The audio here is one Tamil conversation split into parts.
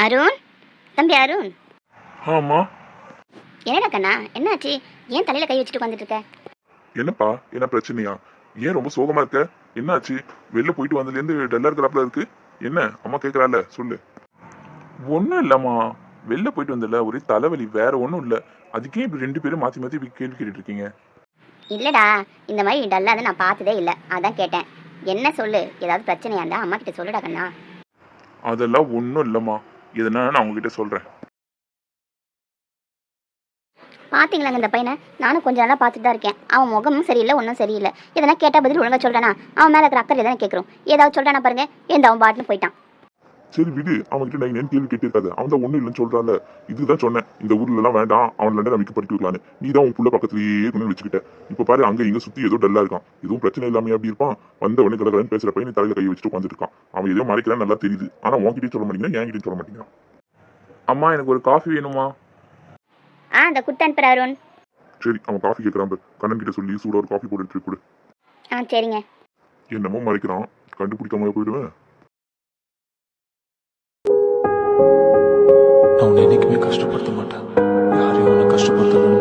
அருண்? தம்பி அருண்? ஆமா. என்னடா கண்ணா? என்னாச்சு? ஏன் தலையில கை வச்சுட்டு உட்காந்துட்டு இருக்க? என்னப்பா? என்ன பிரச்சனையா? ஏன் ரொம்ப சோகமா இருக்க? என்னாச்சு? வெளில போயிட்டு வந்ததுலேருந்து டல்லா இருக்கிறாப்புல இருக்கு. என்ன? அம்மா கேக்குறால சொல்லு. ஒன்றும் இல்லம்மா. வெளில போயிட்டு வந்தல ஒரே தலைவலி வேற ஒன்றும் இல்லை. அதுக்கே இப்படி ரெண்டு பேரும் மாத்தி மாத்தி இப்படி கேள்வி கேட்டுட்டு இருக்கீங்க. இல்லடா இந்த மாதிரி டல்லாத நான் பார்த்ததே இல்லை. அதான் கேட்டேன். என்ன சொல்லு? ஏதாவது பிரச்சனையா இருந்தா அம்மா கிட்ட சொல்லுடா கண்ணா. அதெல்லாம் ஒன்றும் இல்லைம்மா. எதுனா நான் உங்ககிட்ட சொல்றேன். பாத்தீங்களாங்க இந்த பையனை? நானும் கொஞ்ச நாளா பார்த்துட்டு தான் இருக்கேன். அவன் முகமும் சரியில்லை ஒன்றும் சரியில்லை. எதனா கேட்ட பதில் ஒழுங்கா சொல்றானா? அவன் மேல இருக்கிற அக்கறை எதனா கேட்குறோம் ஏதாவது சொல்றானா பாருங்க. எந்த அவன் பாட்டுன்னு போயிட்டான். சரி விடு அவன்கிட்ட நான் என்ன கேள்வி கேட்டிருக்காது. அவன் தான் ஒன்றும் இல்லைன்னு சொல்றான்ல. இதுதான் சொன்னேன். இந்த ஊர்ல எல்லாம் வேண்டாம். அவன் லண்டன் நம்பிக்கை படிக்க வைக்கலான்னு. நீ தான் உன் புள்ள பக்கத்துலயே இருக்கணும்னு வச்சுக்கிட்ட இப்போ பாரு அங்க இங்க சுத்தி ஏதோ டல்லா இருக்கான். எதுவும் பிரச்சனை இல்லாம அப்படி இருப்பான்? வந்த உடனே கடற்கடன் பேசுற பையன் தலையில கை வச்சுட்டு உட்காந்துட்டு இருக்கான். அவன் எதையோ மறைக்கிறான் நல்லா தெரியுது. ஆனா உன்கிட்டயும் சொல்ல மாட்டேங்கிறான் என்கிட்டயும் சொல்ல மாட்டேங்கிறான். அம்மா எனக்கு ஒரு காஃபி வேணுமா ஆ அந்த குடுத்து அனுப்புற அருண். சரி அவன் காஃபி கேட்கறான். கண்ணன் கிட்ட சொல்லி சூட ஒரு காஃபி போட்டு எடுத்துட்டு கொடு ஆ சரிங்க. என்னமோ மறைக்கிறான். கண்டுபிடிக்காம போயிடுவேன். with the Lord.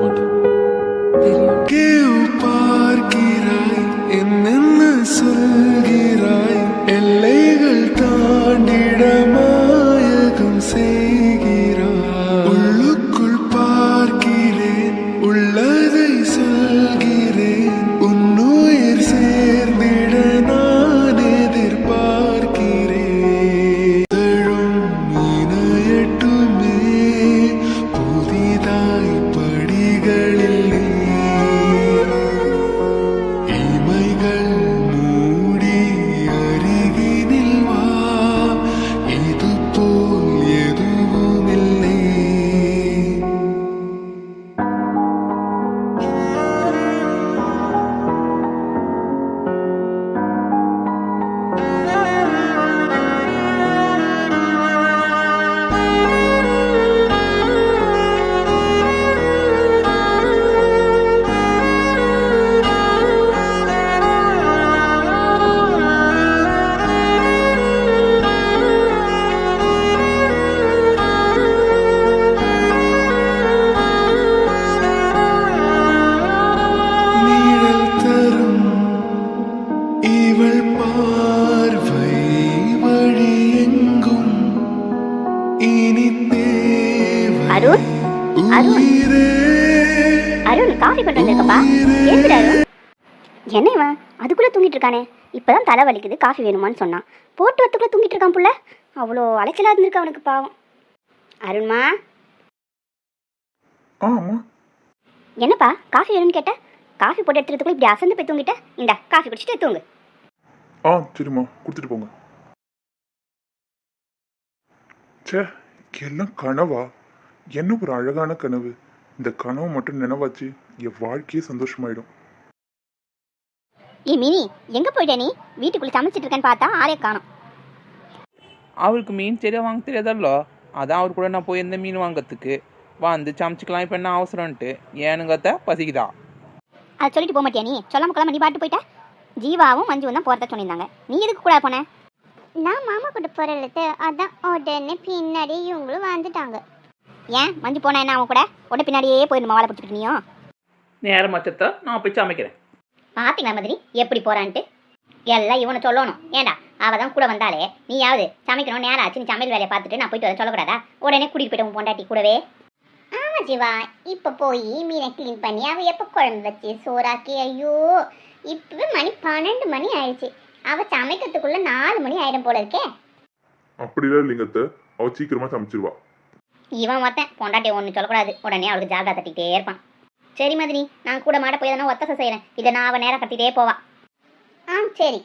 Arun? Arun? Arun coffee கொண்டு வந்திருக்கப்பா. அருண். என்ன இவன் அதுக்குள்ள தூங்கிட்டு இருக்கானே இப்பதான் தலை வலிக்குது காஃபி வேணுமான்னு சொன்னான். போட்டு வரத்துக்குள்ள தூங்கிட்டு இருக்கான் புள்ள. அவ்வளோ அலைச்சலா இருந்திருக்கு அவனுக்கு பாவம். அருண்மா? என்னப்பா காஃபி வேணும்னு கேட்ட? காஃபி போட்டு எடுத்துறதுக்குள்ள இப்படி அசந்து போய் தூங்கிட்ட? இந்தா காஃபி குடிச்சிட்டு தூங்கு. ஆ சரிம்மா. கொடுத்துட்டு போங்க. ச்சே எல்லாம் கனவா? என்ன ஒரு அழகான கனவு. இந்த கனவு மட்டும் நினைவாச்சு என் வாழ்க்கையே சந்தோஷமாயிடும். ஏ மினி எங்க போயிட்ட நீ? வீட்டுக்குள்ள சமைச்சிட்டு இருக்கேன்னு பார்த்தா ஆளே காணோம். அவருக்கு மீன் சரியாக வாங்க தெரியாதல்லோ? அதான் அவர் கூட நான் போயிருந்தேன் மீன் வாங்கறதுக்கு. வந்து சமைச்சிக்கலாம் இப்போ என்ன அவசரம்ன்ட்டு. ஏனுங்கத்த பசிக்குதா? அதை சொல்லிட்டு போக மாட்டியா நீ? சொல்லாம கொள்ளாம நீ பாட்டு போயிட்ட? ஜீவாவும் மஞ்சுவும் தான் போறதா சொல்லியிருந்தாங்க நீ எதுக்கு கூட போன? நான் மாமா கூட போறது அதான் உடனே பின்னாடி இவங்களும் வந்துட்டாங்க. ஏன்? மஞ்சு போனா என்ன அவன் கூட? உடனே பின்னாடியே போயிடணுமா வாழை பிடிச்சிட்டு நீயோ நேரம் மச்சத்தை நான் போய் சமைக்கிறேன். பாத்தீங்களா மதினி எப்படி போறான்ட்டு? எல்லாம் இவனை சொல்லணும். ஏண்டா? அவ தான் கூட வந்தாலே நீயாவது சமைக்கணும் நேரம் ஆச்சு நீ சமையல் வேலையை பார்த்துட்டு நான் போயிட்டு வர சொல்லக்கூடாதா? உடனே கூட்டிட்டு போயிட்டு பொண்டாட்டி கூடவே. ஆமா ஜீவா இப்ப போய் மீனை க்ளீன் பண்ணி அவ எப்ப குழம்பு வச்சு சோறாக்கி ஐயோ இப்பவே மணி பன்னெண்டு மணி ஆயிடுச்சு. அவ சமைக்கிறதுக்குள்ள நாலு மணி ஆயிடும் போல இருக்கே. அப்படிலாம் இல்லைங்க அத்தை. அவ சீக்கிரமா சமைச்சிருவா. இவன் ஒருத்தன். பொண்டாட்டி ஒன்று சொல்லக்கூடாது. உடனே அவளுக்கு ஜாகா தட்டிக்கிட்டே இருப்பான். சரி மதினி நான் கூட மாட போய் எதனா ஒத்தசை செய்கிறேன் இதை நான் அவன் நேரம் கத்திட்டே போவா. ஆ சரி.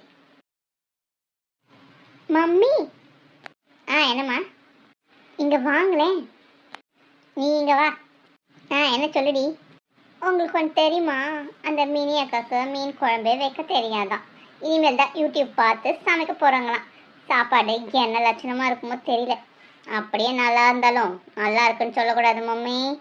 மம்மி. ஆ என்னம்மா? இங்கே வாங்களேன் நீ இங்கே வா. ஆ என்ன சொல்லுடி? உங்களுக்கு ஒன்று தெரியுமா? அந்த மினி அக்காக்கு மீன் குழம்பு வைக்க தெரியாதான் இனிமேல் தான் யூடியூப் பார்த்து சமைக்க போகிறாங்களாம் சாப்பாடு என்ன லட்சணமாக இருக்குமோ தெரியல. அப்படியே நல்லா இருந்தாலும் நல்லா இருக்குன்னு சொல்லக்கூடாது மம்மி.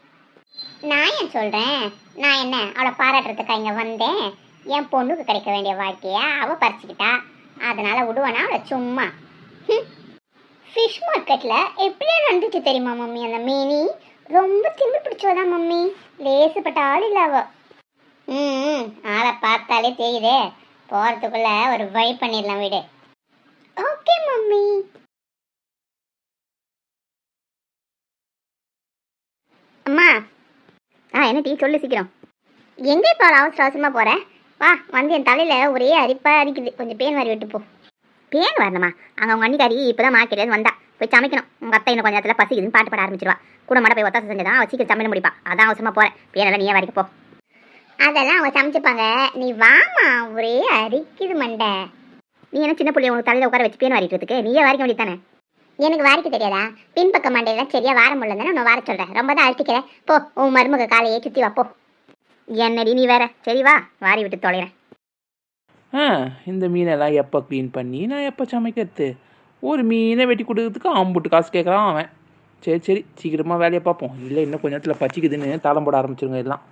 நான் ஏன் சொல்கிறேன் நான் என்ன? அவளை பாராட்டுறதுக்கா இங்கே வந்தேன்? என் பொண்ணுக்கு கிடைக்க வேண்டிய வாழ்க்கைய அவள் பறிச்சுக்கிட்டா. அதனால் விடுவேனா அவளை? சும்மா. ஃபிஷ் மார்க்கெட்டில் எப்படியா நடந்துச்சு தெரியுமா மம்மி? அந்த மீனி ரொம்ப திமிரு பிடிச்சவதான் மம்மி. லேசுப்பட்ட ஆள் இல்லை அவ. ம், ஆளை பார்த்தாலே தெரியுதே. போகிறதுக்குள்ள ஒரு வை பண்ணிடலாம் வீடு. Okay mummy. அம்மா. ஆ என்ன டீ? சொல்லு சீக்கிரம். எங்கே இப்போ அவசர அவசரமாக போகிறேன் வா வந்து என் தலையில் ஒரே அரிப்பாக அரிக்குது கொஞ்சம் பேன் வாரி விட்டு போ. பேன் வரணுமா? அங்கே உங்கள் அண்ணிக்காரி இப்போ தான் மார்க்கெட்லேருந்து வந்தா. போய் சமைக்கணும். உங்கள் அத்தை இன்னும் கொஞ்சம் நேரத்தில் பசிக்குதுன்னு பாட்டு பாட ஆரம்பிச்சிருவா. கூட மாட போய் ஒத்தாசம் செஞ்சதான் அவள் சீக்கிரம் சமையல் முடிப்பா. அதான் அவசரமாக போகிறேன் பேனெல்லாம் நீயே வரைக்கும் போ. அதெல்லாம் அவங்க சமைச்சுப்பாங்க. நீ வாமா ஒரே அரிக்குது மண்டை. நீ என்ன சின்ன பிள்ளைய உனக்கு தலையில் உட்கார வச்சு பேன் வாரிட்டு நீயே வாரிக்க வேண்டியது தானே எனக்கு வாரிக்க தெரியாதா? பின்பக்க மண்டையெல்லாம் சரியா வார முடியல தானே நான் வார சொல்கிறேன் ரொம்ப தான் அழுத்திக்கிற. போ உன் மருமக காலையே சுற்றி வா போ. என்னடி நீ வேற? சரி வா வாரி விட்டு தொலைகிறேன் ஆ இந்த மீனெல்லாம் எப்போ க்ளீன் பண்ணி நான் எப்போ சமைக்கிறது? ஒரு மீனை வெட்டி கொடுக்கறதுக்கு அம்புட்டு காசு கேட்குறான் அவன். சரி சரி சீக்கிரமாக வேலையை பார்ப்போம். இல்லை இன்னும் கொஞ்ச நேரத்தில் பச்சிக்குதுன்னு தாளம் போட ஆரம்பிச்சிருங்க எல்லாம்.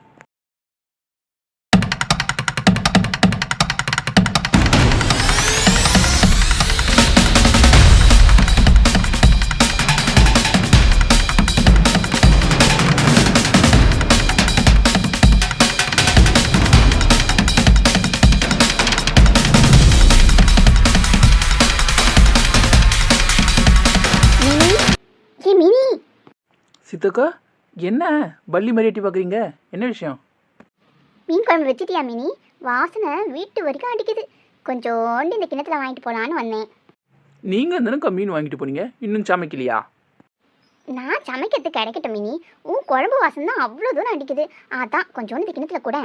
சித்தக்கா என்ன? பள்ளி மறியாட்டி பார்க்குறீங்க என்ன விஷயம்? மீன் குழம்பு வச்சுட்டியா மினி? வாசனை வீட்டு வரைக்கும் அடிக்குது. கொஞ்சோண்டு இந்த கிணத்துல வாங்கிட்டு போகலான்னு வந்தேன். நீங்கள் தானக்கா மீன் வாங்கிட்டு போனீங்க? இன்னும் சமைக்கலையா? நான் சமைக்கிறதுக்கு கிடைக்கட்டும் மினி. உன் குழம்பு வாசனை தான் அவ்வளோ தூரம் அடிக்குது. அதான் கொஞ்சோண்டு இந்த கிணத்துல கூட.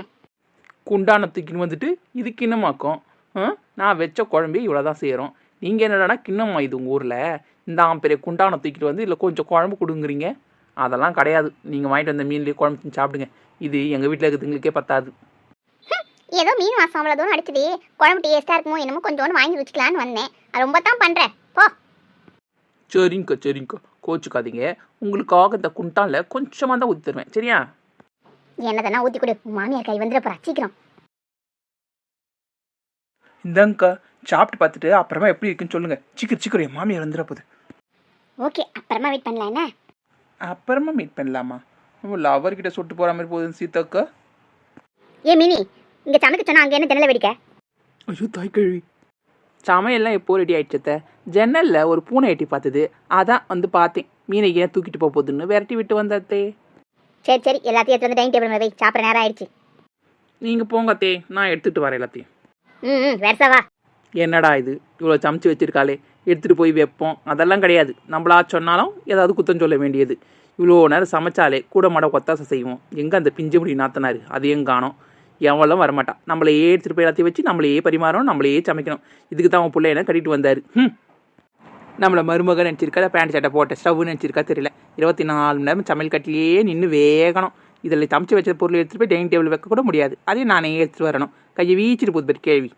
குண்டானத்துக்குன்னு வந்துட்டு இது கிண்ணமாக்கும். ஆ? நான் வச்ச குழம்பே இவ்வளோ தான் செய்கிறோம் நீங்கள் என்னடானா கிண்ணமா இது உங்கள் ஊரில். இந்த பெரிய குண்டானை தூக்கிட்டு வந்து இல்லை கொஞ்சம் குழம்பு கொடுங்குறீங்க. அதெல்லாம் கிடையாது. நீங்கள் வாங்கிட்டு வந்த மீன்லேயே குழம்பு சாப்பிடுங்க. இது எங்கள் வீட்டில் இருக்கிறதுங்களுக்கே பத்தாது. ஏதோ மீன் வாசம் அவ்வளோ தூரம் அடிக்குது குழம்பு டேஸ்ட்டாக இருக்குமோ என்னமோ கொஞ்சோண்டு வாங்கி வச்சுக்கலான்னு வந்தேன். ரொம்ப தான் பண்ணுறேன் போ. சரிங்கக்கா சரிங்கக்கா கோச்சுக்காதீங்க. உங்களுக்காக இந்த குண்டானில் கொஞ்சமாக தான் ஊற்றி தருவேன். சரியா? என்னதெல்லாம் ஊற்றி கொடு. மாமியார் கை வந்துட போகிறா சீக்கிரம். இந்தாங்கக்கா. சாப்பிட்டு பார்த்துட்டு அப்புறமா எப்படி இருக்குன்னு சொல்லுங்கள் சீக்கிரம் சீக்கிரம். என் மாமியார் வந்துட போகுது. ஓகே அப்புறமா வெயிட் பண்ணலாம் என்ன? அப்புறமா மீட் பண்ணலாமா? லவர்கிட்ட சொட்டு போகிற மாதிரி போகுதுன்னு சீதாக்கா. ஏ மினி இங்கே சமைக்க சொன்னா அங்கே என்ன ஜன்னலை வெடிக்க? ஐயோ தாய்க்கழுவி. சமையல்லாம் எப்போ ரெடி ஆயிடுச்சத்த ஜன்னலில் ஒரு பூனை எட்டி பார்த்தது அதான் வந்து பார்த்தேன் மீனை ஏன் தூக்கிட்டு போக போகுதுன்னு விரட்டி விட்டு வந்தாத்தே சரி சரி எல்லாத்தையும் எடுத்து வந்து டைனிங் டேபிள் வை. சாப்பிட்ற நேரம் ஆயிடுச்சு. நீங்கள் போங்கத்தே நான் எடுத்துகிட்டு வரேன் எல்லாத்தையும். ம் ம் வா என்னடா இது? இவ்வளோ சமைச்சு வச்சிருக்காளே. எடுத்துகிட்டு போய் வைப்போம். அதெல்லாம் கிடையாது. நம்மளா சொன்னாலும் ஏதாவது குத்தம் சொல்ல வேண்டியது. இவ்வளோ நேரம் சமைச்சாலே கூட மாட கொத்தாசை செய்வோம். எங்கே அந்த பிஞ்சு முடி நாத்தனாரு? அதையும் காணும். எவ்வளோ வரமாட்டான் நம்மளையே எடுத்துகிட்டு போய் எல்லாத்தையும் வச்சு நம்மளையே பரிமாறணும் நம்மளையே சமைக்கணும். இதுக்கு தான் அவன் பிள்ளை என்ன கட்டிட்டு வந்தார்? ம் நம்மளை மருமகன் நினச்சிருக்கா? பேண்ட் சட்டை போட்ட ஸ்டவ்னு நினச்சிருக்கா? தெரியல. இருபத்தி நாலு மணி நேரம் சமையல் கட்டிலேயே நின்று வேகணும். இதில் சமைச்சு வச்ச பொருள் எடுத்துகிட்டு போய் டைனிங் டேபிள் வைக்க கூட முடியாது. அதையும் நானே எடுத்துகிட்டு வரணும். கையை வீச்சிட்டு போகுது பேர் கேள்வி.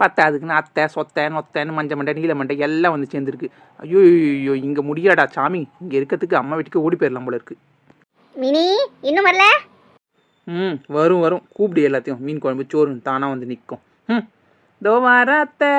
பத்தாதுக்குன்னு அத்தை சொத்தை நொத்தைன்னு மஞ்ச மண்டை நீல மண்டை எல்லாம் வந்து சேர்ந்துருக்கு. ஐயோ ஐயோ இங்கே முடியாடா சாமி. இங்கே இருக்கிறதுக்கு அம்மா வீட்டுக்கு ஓடி போயிடலாம் போல இருக்கு. மினி இன்னும் வரல? ம் வரும் வரும். கூப்பிடு எல்லாத்தையும். மீன் குழம்பு சோறு தானாக வந்து நிற்கும் ம். தோ வர அத்தை.